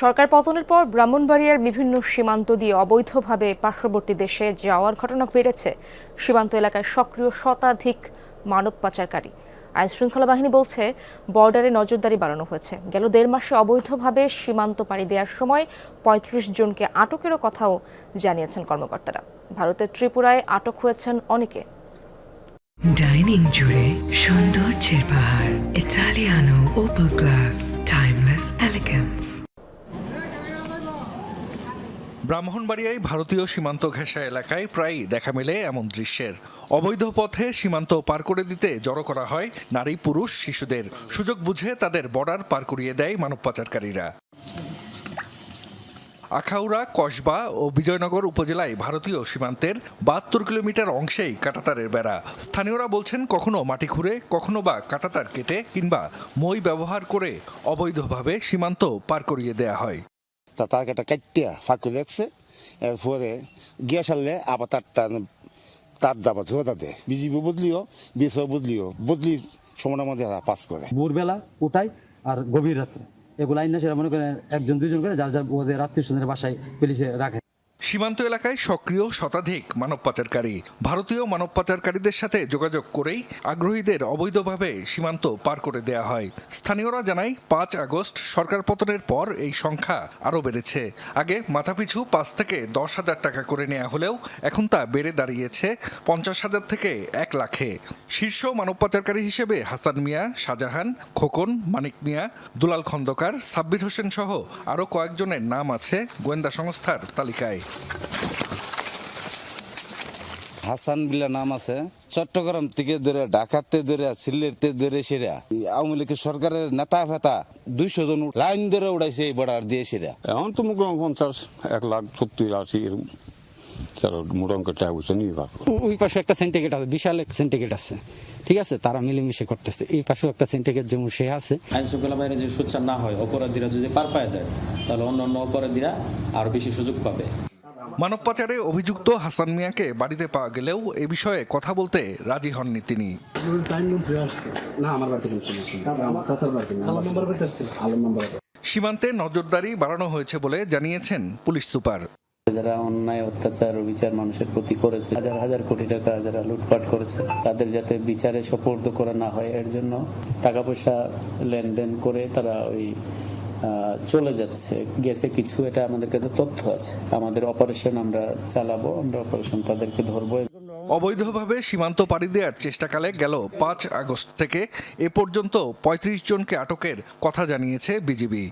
সরকার পতনের পর ব্রাহ্মণবাড়িয়ার বিভিন্ন সীমান্ত দিয়ে অবৈধভাবে পার্শ্ববর্তী দেশে যাওয়ার ঘটনা বেড়েছে সীমান্ত এলাকায় সক্রিয় শতাধিক মানব পাচারকারী। আইন শৃঙ্খলা বাহিনী বলছে, বর্ডারে নজরদারি বাড়ানো হয়েছে। গেল দেড় মাসে অবৈধভাবে সীমান্ত পাড়ি দেওয়ার সময় পঁয়ত্রিশ জনকে আটকেরও কথাও জানিয়েছেন কর্মকর্তারা। ভারতের ত্রিপুরায় আটক হয়েছেন অনেকে। ডাইনিং জুড়ে সৌন্দর্যের পাহাড় ইটালিয়ানো ওপেল গ্লাস টাইমলেস ব্রাহ্মণবাড়িয়ায় ভারতীয় সীমান্ত ঘেঁষা এলাকায় প্রায়ই দেখা মেলে এমন দৃশ্যের। অবৈধ পথে সীমান্ত পার করে দিতে জড়ো করা হয় নারী, পুরুষ, শিশুদের। সুযোগ বুঝে তাদের বর্ডার পার করিয়ে দেয় মানব পাচারকারীরা আখাউড়া, কসবা ও বিজয়নগর উপজেলায় ভারতীয় সীমান্তের বাহাত্তর কিলোমিটার অংশেই কাটাতারের বেড়া। স্থানীয়রা বলছেন, কখনো মাটি খুঁড়ে, কখনো বা কাটাতার কেটে কিংবা মই ব্যবহার করে অবৈধভাবে সীমান্ত পার করিয়ে দেয়া হয়। তা তাকে একটা কাটিয়া ফাঁকু দেখছে এরপরে গিয়ে সারলে আবার তারটা তার দাবা ঝোঁতা দেয়। বিজিবি বদলিও বিএসও বদলিও বদলি সময়ের মধ্যে পাস করে। ভোরবেলা ওটাই আর গভীর রাত্রে। এগুলো আইন না সেটা মনে করেন একজন দুজন করে যার যার ওদের আত্মীয় স্বজনের বাসায় পুলিশে রাখে। সীমান্ত এলাকায় সক্রিয় শতাধিক মানব পাচারকারী। ভারতীয় মানব পাচারকারীদের সাথে যোগাযোগ করেই আগ্রহীদের অবৈধভাবে সীমান্ত পার করে দেয়া হয়। স্থানীয়রা জানায়, পাঁচ আগস্ট সরকার পতনের পর এই সংখ্যা আরও বেড়েছে। আগে মাথাপিছু পাঁচ থেকে দশ হাজার টাকা করে নেওয়া হলেও এখন তা বেড়ে দাঁড়িয়েছে পঞ্চাশ হাজার থেকে এক লাখে। শীর্ষ মানব পাচারকারী হিসেবে হাসান মিয়া, শাহজাহান, খোকন, মানিক মিয়া, দুলাল খন্দকার, সাব্বির হোসেন সহ আরও কয়েকজনের নাম আছে গোয়েন্দা সংস্থার তালিকায়। হাসান বিল্লা নাম আছে। চট্টগ্রাম থেকে ধরে ঢাকাতে ধরে সিলেটতে ধরে সেরা। আওয়ামী লীগের সরকারের নেতা ফেতা দুইশো জন লাইন ধরে উড়াইছে এই বর্ডার দিয়ে সেরা। এখন তো মোটামুটি পঞ্চাশ এক লাখ সত্তর আশি এরকম ওই পাশে একটা সেন্টিকেট আছে বিশাল এক সেন্টিকেট আছে। ঠিক আছে? তারা মিলেমিশে করতেছে। এই পাশেও একটা সেন্টিকেট যেমন সে আছে। আইন শৃঙ্খলা বাহিনী যদি সোচ্চার না হয় অপরাধীরা যদি পার পাওয়া যায় তাহলে অন্য অন্য অপরাধীরা আরও বেশি সুযোগ পাবে। মানব পাচারে অভিযুক্ত হাসান মিয়াকে বাড়িতে পাওয়া গেলেও এ বিষয়ে কথা বলতে রাজি হননি তিনি। সীমান্তে নজরদারি বাড়ানো হয়েছে বলে জানিয়েছেন পুলিশ সুপার। যারা অন্যায় অত্যাচার ও বিচার মানুষের প্রতি করেছে হাজার হাজার কোটি টাকা যারা লুটপাট করেছে তাদের যাতে বিচারে সোপর্দ করা না হয় এর জন্য টাকা পয়সা লেনদেন করে তারা ওই চলে যাচ্ছে। গেছে কিছু, এটা আমাদের কাছে তথ্য আছে। আমাদের অপারেশন আমরা চালাবো, আমরা অপারেশন তাদেরকে ধরবো। অবৈধভাবে সীমান্ত পাড়ি দেওয়ার চেষ্টাকালে গেল পাঁচ আগস্ট থেকে এ পর্যন্ত ৩৫ জনকে আটকের কথা জানিয়েছে বিজিবি।